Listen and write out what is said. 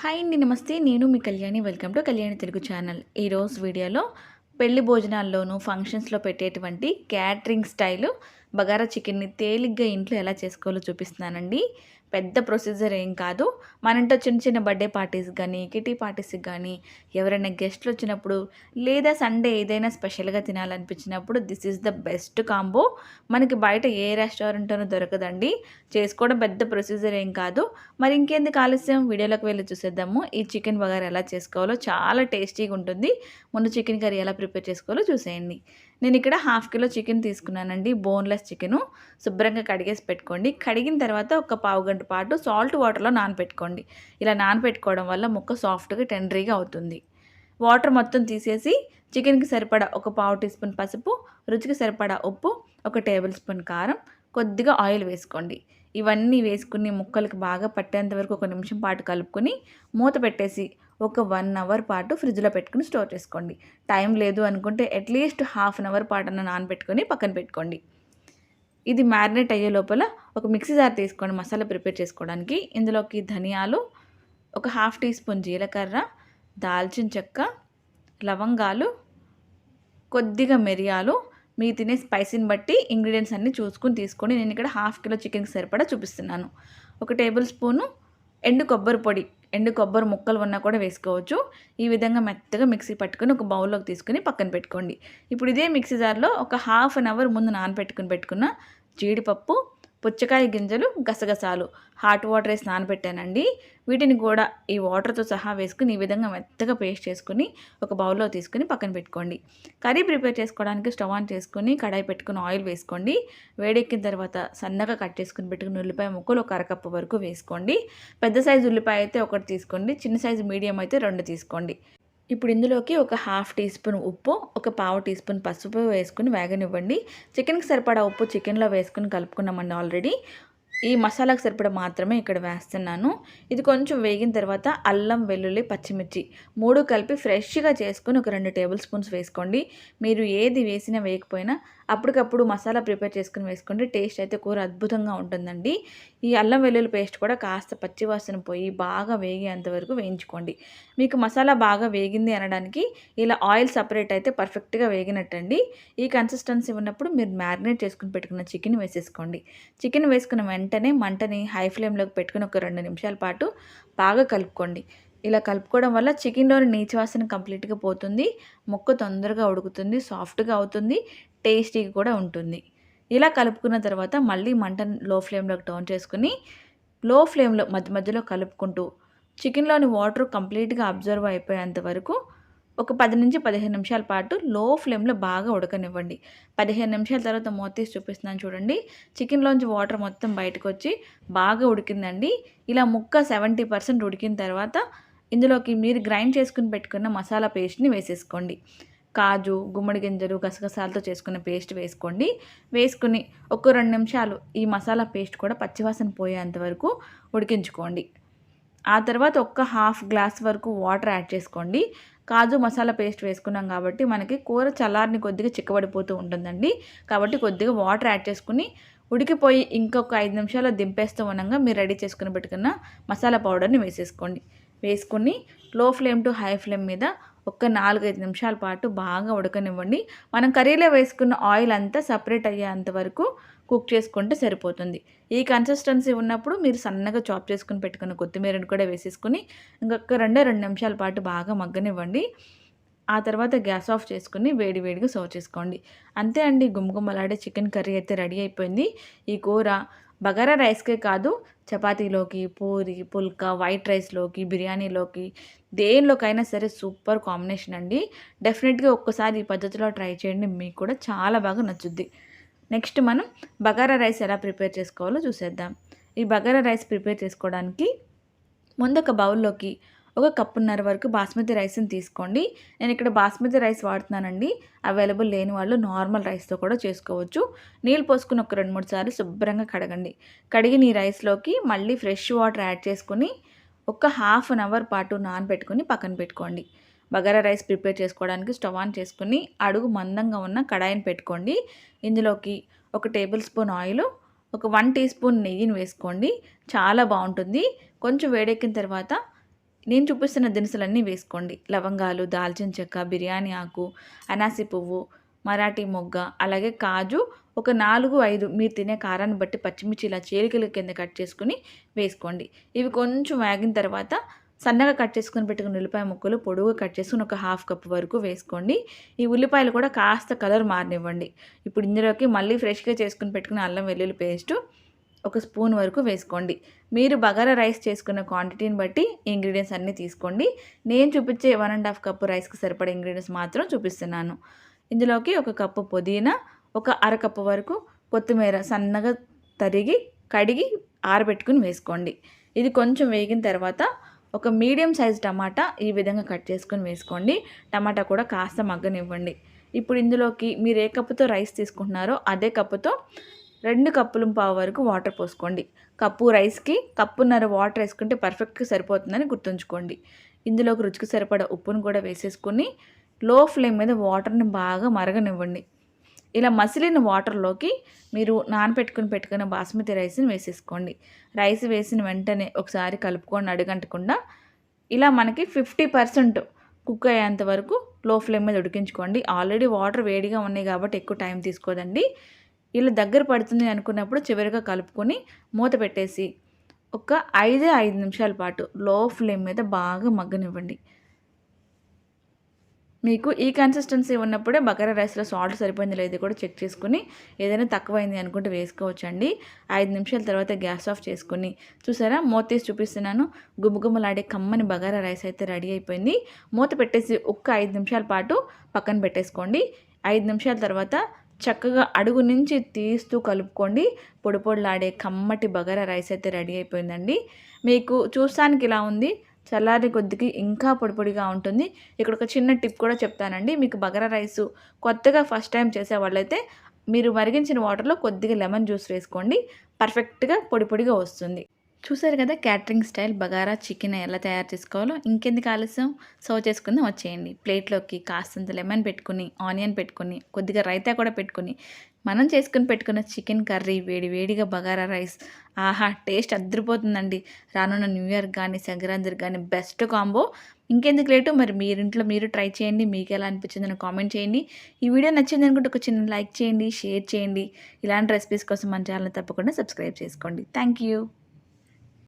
Hi అండి నమస్తే. నేను మీ Kalyani. Welcome to Kalyani Telugu channel. ఈరోజు వీడియోలో పెళ్ళి భోజనాల్లోనూ ఫంక్షన్స్లో పెట్టేటువంటి క్యాటరింగ్ స్టైలు బగారా చికెన్ని తేలిగ్గా ఇంట్లో ఎలా చేసుకోవాలో చూపిస్తున్నానండి. పెద్ద ప్రొసీజర్ ఏం కాదు. మన ఇంట్లో చిన్న చిన్న బర్త్డే పార్టీస్ కానీ కిటీ పార్టీస్కి కానీ ఎవరైనా గెస్ట్లు వచ్చినప్పుడు లేదా సండే ఏదైనా స్పెషల్గా తినాలనిపించినప్పుడు this is the best combo. మనకి బయట ఏ రెస్టారెంట్లోనూ దొరకదండి. చేసుకోవడం పెద్ద ప్రొసీజర్ ఏం కాదు. మరి ఇంకెందుకు ఆలస్యం? వీడియోలోకి వెళ్ళి చూసేద్దాము. ఈ చికెన్ బగారా ఎలా చేసుకోవాలో చాలా టేస్టీగా ఉంటుంది. ముందు చికెన్ కర్రీ ఎలా ప్రిపేర్ చేసుకోవాలో చూసేయండి. నేను ఇక్కడ హాఫ్ కిలో చికెన్ తీసుకున్నానండి బోన్లెస్ చికెను. శుభ్రంగా కడిగేసి పెట్టుకోండి. కడిగిన తర్వాత ఒక పావు గంట పాటు సాల్ట్ వాటర్లో నానబెట్టుకోండి ఇలా నానబెట్టుకోవడం వల్ల ముక్క సాఫ్ట్గా టెండరీగా అవుతుంది. వాటర్ మొత్తం తీసేసి చికెన్కి సరిపడా ఒక పావు టీ స్పూన్ పసుపు రుచికి సరిపడా ఉప్పు ఒక టేబుల్ స్పూన్ కారం కొద్దిగా ఆయిల్ వేసుకోండి. ఇవన్నీ వేసుకుని ముక్కలకి బాగా పట్టేంత వరకు ఒక నిమిషం పాటు కలుపుకొని మూత పెట్టేసి ఒక వన్ అవర్ పాటు ఫ్రిడ్జ్లో పెట్టుకుని స్టోర్ చేసుకోండి. టైం లేదు అనుకుంటే అట్లీస్ట్ హాఫ్ అన్ అవర్ పాటు అన్న నానబెట్టుకొని పక్కన పెట్టుకోండి. ఇది మ్యారినేట్ అయ్యే లోపల ఒక మిక్సీ జార్ తీసుకోండి మసాలా ప్రిపేర్ చేసుకోవడానికి ఇందులోకి ధనియాలు ఒక హాఫ్ టీ స్పూన్ జీలకర్ర దాల్చిన చెక్క లవంగాలు కొద్దిగా మిరియాలు. మీ తినే స్పైసీని బట్టి ఇంగ్రీడియంట్స్ అన్నీ చూసుకుని తీసుకొని నేను ఇక్కడ హాఫ్ కిలో చికెన్కి సరిపడా చూపిస్తున్నాను. ఒక టేబుల్ స్పూను ఎండు కొబ్బరి పొడి ఎండు కొబ్బరి ముక్కలు ఉన్నా కూడా వేసుకోవచ్చు. ఈ విధంగా మెత్తగా మిక్సీ పట్టుకొని ఒక బౌల్లోకి తీసుకుని పక్కన పెట్టుకోండి. ఇప్పుడు ఇదే మిక్సీ జార్లో ఒక హాఫ్ అన్ అవర్ ముందు నానబెట్టుకుని పెట్టుకున్న జీడిపప్పు పుచ్చకాయ గింజలు గసగసాలు. హాట్ వాటర్ వేసి నానబెట్టానండి వీటిని కూడా ఈ వాటర్తో సహా వేసుకుని ఈ విధంగా మెత్తగా పేస్ట్ చేసుకుని ఒక బౌల్లో తీసుకుని పక్కన పెట్టుకోండి. కర్రీ ప్రిపేర్ చేసుకోవడానికి స్టవ్ ఆన్ చేసుకుని కడాయి పెట్టుకుని ఆయిల్ వేసుకోండి. వేడెక్కిన తర్వాత సన్నగా కట్ చేసుకుని పెట్టుకుని ఉల్లిపాయ ముక్కలు ఒక అరకప్పు వరకు వేసుకోండి. పెద్ద సైజు ఉల్లిపాయ అయితే ఒకటి తీసుకోండి. చిన్న సైజు మీడియం అయితే రెండు తీసుకోండి. ఇప్పుడు ఇందులోకి ఒక హాఫ్ టీ స్పూన్ ఉప్పు ఒక పావు టీ స్పూన్ పసుపు వేసుకుని వేగనివ్వండి. చికెన్కి సరిపడా ఉప్పు చికెన్లో వేసుకుని కలుపుకున్నామండి ఆల్రెడీ. ఈ మసాలాకు సరిపడ మాత్రమే ఇక్కడ వేస్తున్నాను. ఇది కొంచెం వేగిన తర్వాత అల్లం వెల్లుల్లి పచ్చిమిర్చి మూడు కలిపి ఫ్రెష్గా చేసుకుని ఒక రెండు టేబుల్ స్పూన్స్ వేసుకోండి. మీరు ఏది వేసినా వేయకపోయినా అప్పటికప్పుడు మసాలా ప్రిపేర్ చేసుకుని వేసుకోండి. టేస్ట్ అయితే కూర అద్భుతంగా ఉంటుందండి. ఈ అల్లం వెల్లుల్లి పేస్ట్ కూడా కాస్త పచ్చివాసన పోయి బాగా వేగేంత వరకు వేయించుకోండి. మీకు మసాలా బాగా వేగింది అనడానికి ఇలా ఆయిల్ సపరేట్ అయితే పర్ఫెక్ట్గా వేగినట్టండి. ఈ కన్సిస్టెన్సీ ఉన్నప్పుడు మీరు మ్యారినేట్ చేసుకుని పెట్టుకున్న చికెన్ వేసేసుకోండి. చికెన్ వేసుకున్న వెంటనే వెంటనే మంటని హై ఫ్లేమ్లోకి పెట్టుకుని ఒక రెండు నిమిషాల పాటు బాగా కలుపుకోండి. ఇలా కలుపుకోవడం వల్ల చికెన్లోని నీచు వాసన కంప్లీట్గా పోతుంది. ముక్క తొందరగా ఉడుకుతుంది సాఫ్ట్గా అవుతుంది టేస్టీగా కూడా ఉంటుంది. ఇలా కలుపుకున్న తర్వాత మళ్ళీ మంటను లో ఫ్లేమ్లోకి టర్న్ చేసుకుని లో ఫ్లేమ్లో మధ్య మధ్యలో కలుపుకుంటూ చికెన్లోని వాటర్ కంప్లీట్గా అబ్జర్వ్ అయిపోయేంత వరకు ఒక పది నుంచి పదిహేను నిమిషాల పాటు లో ఫ్లేమ్లో బాగా ఉడకనివ్వండి. పదిహేను నిమిషాల తర్వాత మూత తీసి చూపిస్తున్నాను చూడండి. చికెన్లోంచి వాటర్ మొత్తం బయటకు వచ్చి బాగా ఉడికిందండి. ఇలా ముక్క సెవెంటీ పర్సెంట్ ఉడికిన తర్వాత ఇందులోకి మీరు గ్రైండ్ చేసుకుని పెట్టుకున్న మసాలా పేస్ట్ని వేసేసుకోండి. కాజు గుమ్మడి గింజలు గసగసాలతో చేసుకున్న పేస్ట్ వేసుకోండి. వేసుకుని ఒక రెండు నిమిషాలు ఈ మసాలా పేస్ట్ కూడా పచ్చివాసన పోయేంత వరకు ఉడికించుకోండి. ఆ తర్వాత ఒక్క హాఫ్ గ్లాస్ వరకు వాటర్ యాడ్ చేసుకోండి. కాజు మసాలా పేస్ట్ వేసుకున్నాం కాబట్టి మనకి కూర చల్లారిని కొద్దిగా చిక్కబడిపోతూ ఉంటుందండి. కాబట్టి కొద్దిగా వాటర్ యాడ్ చేసుకుని ఉడికిపోయి ఇంకొక ఐదు నిమిషాలు దింపేస్తూ ఉండగా మీరు రెడీ చేసుకుని పెట్టుకున్న మసాలా పౌడర్ని వేసేసుకోండి. వేసుకుని లో ఫ్లేమ్ టు హై ఫ్లేమ్ మీద ఒక్క నాలుగైదు నిమిషాల పాటు బాగా ఉడకనివ్వండి. మనం కర్రీలో వేసుకున్న ఆయిల్ అంతా సపరేట్ అయ్యేంత వరకు కుక్ చేసుకుంటే సరిపోతుంది. ఈ కన్సిస్టెన్సీ ఉన్నప్పుడు మీరు సన్నగా చాప్ చేసుకుని పెట్టుకున్న కొత్తిమీరని కూడా వేసేసుకుని ఇంకొక రెండే రెండు నిమిషాల పాటు బాగా మగ్గనివ్వండి. ఆ తర్వాత గ్యాస్ ఆఫ్ చేసుకుని వేడి వేడిగా సర్వ్ చేసుకోండి. అంతే అండి గుమగుమలాడే చికెన్ కర్రీ అయితే రెడీ అయిపోయింది. ఈ కూర బగారా రైస్కే కాదు చపాతీలోకి పూరి పుల్కా వైట్ రైస్లోకి బిర్యానీలోకి దేనిలోకైనా సరే సూపర్ కాంబినేషన్ అండి. డెఫినెట్గా ఒక్కసారి ఈ పద్ధతిలో ట్రై చేయండి మీకు కూడా చాలా బాగా నచ్చుద్ది. నెక్స్ట్ మనం బగారా రైస్ ఎలా ప్రిపేర్ చేసుకోవాలో చూసేద్దాం. ఈ బగారా రైస్ ప్రిపేర్ చేసుకోవడానికి ముందు ఒక బౌల్లోకి ఒక కప్పున్నర వరకు బాస్మతి రైస్ని తీసుకోండి. నేను ఇక్కడ బాస్మతి రైస్ వాడుతున్నానండి. అవైలబుల్ లేని వాళ్ళు నార్మల్ రైస్తో కూడా చేసుకోవచ్చు. నీళ్ళు పోసుకుని ఒక రెండు మూడు సార్లు శుభ్రంగా కడగండి. కడిగిన ఈ రైస్లోకి మళ్ళీ ఫ్రెష్ వాటర్ యాడ్ చేసుకుని ఒక హాఫ్ అన్ అవర్ పాటు నానబెట్టుకుని పక్కన పెట్టుకోండి. బగారా రైస్ ప్రిపేర్ చేసుకోవడానికి స్టవ్ ఆన్ చేసుకుని అడుగు మందంగా ఉన్న కడాయిని పెట్టుకోండి. ఇందులోకి ఒక టేబుల్ స్పూన్ ఆయిల్ ఒక వన్ టీ స్పూన్ నెయ్యిని వేసుకోండి. చాలా బాగుంటుంది. కొంచెం వేడెక్కిన తర్వాత నేను చూపిస్తున్న దినుసులన్నీ వేసుకోండి. లవంగాలు దాల్చిన చెక్క బిర్యానీ ఆకు అనాసి పువ్వు మరాఠీ మొగ్గ అలాగే కాజు ఒక నాలుగు ఐదు మీరు తినే కారాన్ని బట్టి పచ్చిమిర్చి ఇలా చీలికల కింద కట్ చేసుకుని వేసుకోండి. ఇవి కొంచెం వేగిన తర్వాత సన్నగా కట్ చేసుకుని పెట్టుకున్న ఉల్లిపాయ ముక్కలు పొడుగుగా కట్ చేసుకుని ఒక హాఫ్ కప్ వరకు వేసుకోండి. ఈ ఉల్లిపాయలు కూడా కాస్త కలర్ మారనివ్వండి. ఇప్పుడు ఇందులోకి మళ్ళీ ఫ్రెష్గా చేసుకుని పెట్టుకున్న అల్లం వెల్లుల్లి పేస్టు ఒక స్పూన్ వరకు వేసుకోండి. మీరు బగారా రైస్ చేసుకున్న క్వాంటిటీని బట్టి ఇంగ్రీడియంట్స్ అన్నీ తీసుకోండి. నేను చూపించే వన్ అండ్ హాఫ్ కప్పు రైస్కి సరిపడే ఇంగ్రీడియంట్స్ మాత్రం చూపిస్తున్నాను. ఇందులోకి ఒక కప్పు పుదీనా ఒక అరకప్పు వరకు కొత్తిమీర సన్నగా తరిగి కడిగి ఆరబెట్టుకుని వేసుకోండి. ఇది కొంచెం వేగిన తర్వాత ఒక మీడియం సైజ్ టమాటా ఈ విధంగా కట్ చేసుకొని వేసుకోండి. టమాటా కూడా కాస్త మగ్గనివ్వండి. ఇప్పుడు ఇందులోకి మీరు ఏ కప్పుతో రైస్ తీసుకుంటున్నారో అదే కప్పుతో రెండు కప్పులు పావు వరకు వాటర్ పోసుకోండి. కప్పు రైస్కి కప్పున్నర వాటర్ వేసుకుంటే పర్ఫెక్ట్గా సరిపోతుందని గుర్తుంచుకోండి. ఇందులోకి రుచికి సరిపడ ఉప్పును కూడా వేసేసుకుని లో ఫ్లేమ్ మీద వాటర్ని బాగా మరగనివ్వండి. ఇలా మసిలిన వాటర్లోకి మీరు నానపెట్టుకుని పెట్టుకున్న బాస్మతి రైస్ని వేసేసుకోండి. రైస్ వేసిన వెంటనే ఒకసారి కలుపుకొని అడుగంటకుండా ఇలా మనకి ఫిఫ్టీ పర్సెంట్ కుక్ అయ్యేంత వరకు లో ఫ్లేమ్ మీద ఉడికించుకోండి. ఆల్రెడీ వాటర్ వేడిగా ఉన్నాయి కాబట్టి ఎక్కువ టైం తీసుకోదండి. ఇలా దగ్గర పడుతుంది అనుకున్నప్పుడు చివరిగా కలుపుకొని మూత పెట్టేసి ఒక ఐదే ఐదు నిమిషాల పాటు లో ఫ్లేమ్ మీద బాగా మగ్గనివ్వండి. మీకు ఈ కన్సిస్టెన్సీ ఉన్నప్పుడే బగారా రైస్లో సాల్ట్ సరిపోయింది లేదు కూడా చెక్ చేసుకుని ఏదైనా తక్కువైంది అనుకుంటే వేసుకోవచ్చండి. ఐదు నిమిషాల తర్వాత గ్యాస్ ఆఫ్ చేసుకుని. చూసారా? మూత తీసి చూపిస్తున్నాను. గుమ్మగుమ్మలాడే కమ్మని బగారా రైస్ అయితే రెడీ అయిపోయింది. మూత పెట్టేసి ఒక్క ఐదు నిమిషాల పాటు పక్కన పెట్టేసుకోండి. ఐదు నిమిషాల తర్వాత చక్కగా అడుగు నుంచి తీస్తూ కలుపుకోండి. పొడి పొడిలాడే కమ్మటి బగారా రైస్ అయితే రెడీ అయిపోయిందండి. మీకు చూస్తానికి ఇలా ఉంది. చల్లారి కొద్దికి ఇంకా పొడిపొడిగా ఉంటుంది. ఇక్కడ ఒక చిన్న టిప్ కూడా చెప్తానండి. మీకు బగారా రైస్ కొత్తగా ఫస్ట్ టైం చేసే వాళ్ళైతే మీరు మరిగించిన వాటర్లో కొద్దిగా లెమన్ జ్యూస్ వేసుకోండి. పర్ఫెక్ట్గా పొడి పొడిగా వస్తుంది. చూసారు కదా క్యాటరింగ్ స్టైల్ బగారా చికెన్ ఎలా తయారు చేసుకోవాలో? ఇంకెందుకు ఆలస్యం? సర్వ్ చేసుకుందాం వచ్చేయండి. ప్లేట్లోకి కాస్తంత లెమన్ పెట్టుకుని ఆనియన్ పెట్టుకుని కొద్దిగా రైతా కూడా పెట్టుకుని మనం చేసుకుని పెట్టుకున్న చికెన్ కర్రీ వేడి వేడిగా బగారా రైస్. ఆహా టేస్ట్ అద్దరిపోతుందండి రానున్న న్యూ ఇయర్ కానీ సంక్రాంతికి కానీ బెస్ట్ కాంబో. ఇంకెందుకు లేటు? మరి మీరింట్లో మీరు ట్రై చేయండి. మీకు ఎలా అనిపించిందని కామెంట్ చేయండి. ఈ వీడియో నచ్చింది అనుకుంటే ఒక చిన్న లైక్ చేయండి షేర్ చేయండి. ఇలాంటి రెసిపీస్ కోసం మన ఛానల్ తప్పకుండా సబ్స్క్రైబ్ చేసుకోండి. Thank you.